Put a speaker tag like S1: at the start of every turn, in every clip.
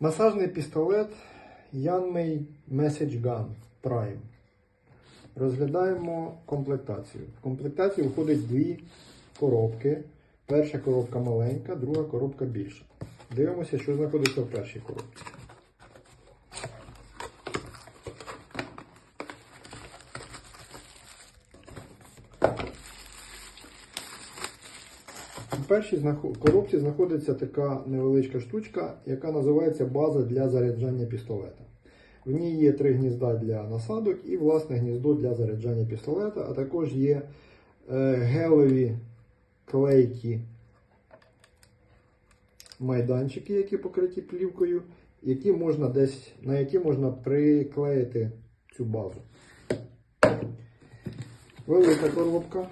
S1: Масажний пістолет Yanmei Message Gun Prime. Розглядаємо комплектацію. В комплектацію входить дві коробки. Перша коробка маленька, друга коробка більша. Дивимося, що знаходиться в першій коробці. У першій коробці знаходиться така невеличка штучка, яка називається база для заряджання пістолета. В ній є три гнізда для насадок і власне гніздо для заряджання пістолета, а також є е, гелеві клейкі майданчики, які покриті плівкою, які можна десь, на які можна приклеїти цю базу. Велика коробка.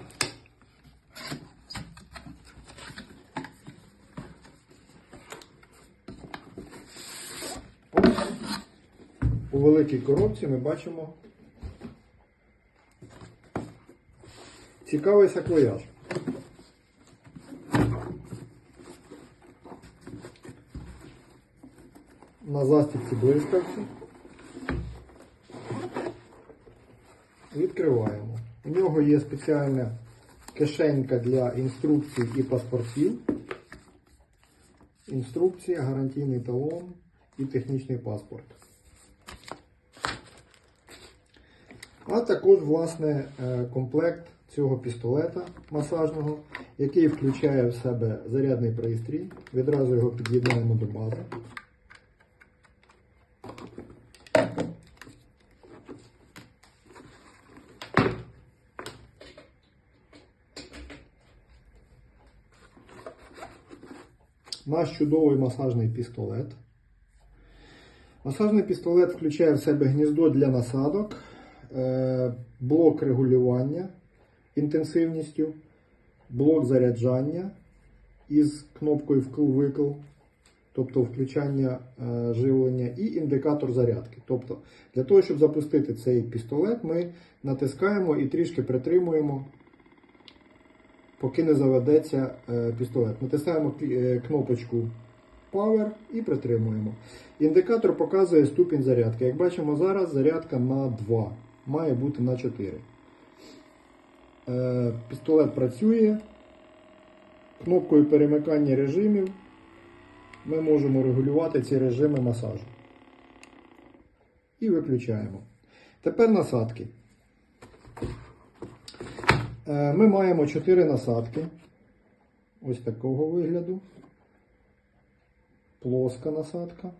S1: У великій коробці ми бачимо цікавий саквояж. На застібці блискавці. Відкриваємо. У нього є спеціальна кишенька для інструкцій і паспортів. Інструкція, гарантійний талон і технічний паспорт. А також, власне, е, комплект цього пістолета масажного, який включає в себе зарядний пристрій. Відразу його під'єднаємо до бази. Наш чудовий масажний пістолет. Масажний пістолет включає в себе гніздо для насадок, блок регулювання інтенсивністю, блок заряджання із кнопкою вкл-викл, тобто включання е, живлення, і індикатор зарядки. Тобто, для того, щоб запустити цей пістолет, ми натискаємо і трішки притримуємо, поки не заведеться е, пістолет. Натискаємо е, кнопочку Power і притримуємо. Індикатор показує ступінь зарядки. Як бачимо зараз, зарядка на 2, має бути на 4. Е, Пістолет працює. Кнопкою перемикання режимів ми можемо регулювати ці режими масажу. І виключаємо. Тепер насадки. Е, Ми маємо 4 насадки. Ось такого вигляду. Плоска насадка.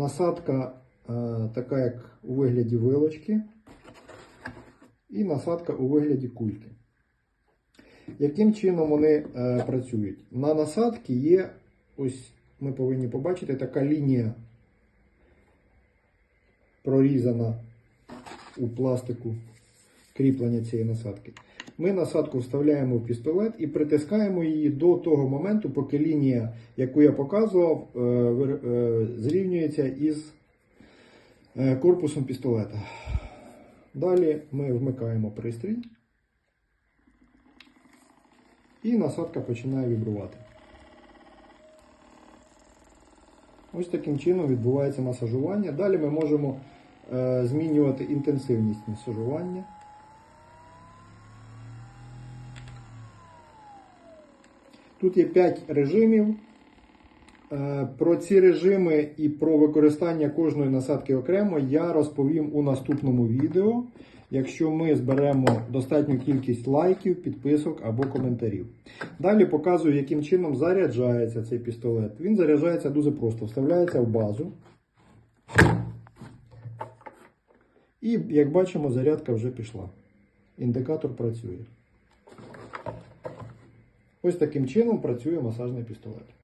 S1: Насадка е, така, як у вигляді вилочки. І насадка у вигляді кульки. Яким чином вони е, працюють? На насадці є, ось ми повинні побачити, така лінія прорізана у пластику кріплення цієї насадки. Ми насадку вставляємо в пістолет і притискаємо її до того моменту, поки лінія, яку я показував, е, е, зрівнюється із е, корпусом пістолета. Далі ми вмикаємо пристрій. І насадка починає вібрувати. Ось таким чином відбувається масажування. Далі ми можемо змінювати інтенсивність масажування. Тут є 5 режимів. Е, Про ці режими і про використання кожної насадки окремо я розповім у наступному відео, якщо ми зберемо достатню кількість лайків, підписок або коментарів. Далі показую, яким чином заряджається цей пістолет. Він заряджається дуже просто, вставляється в базу. І, як бачимо, зарядка вже пішла. Індикатор працює. Ось таким чином працює масажний пістолет.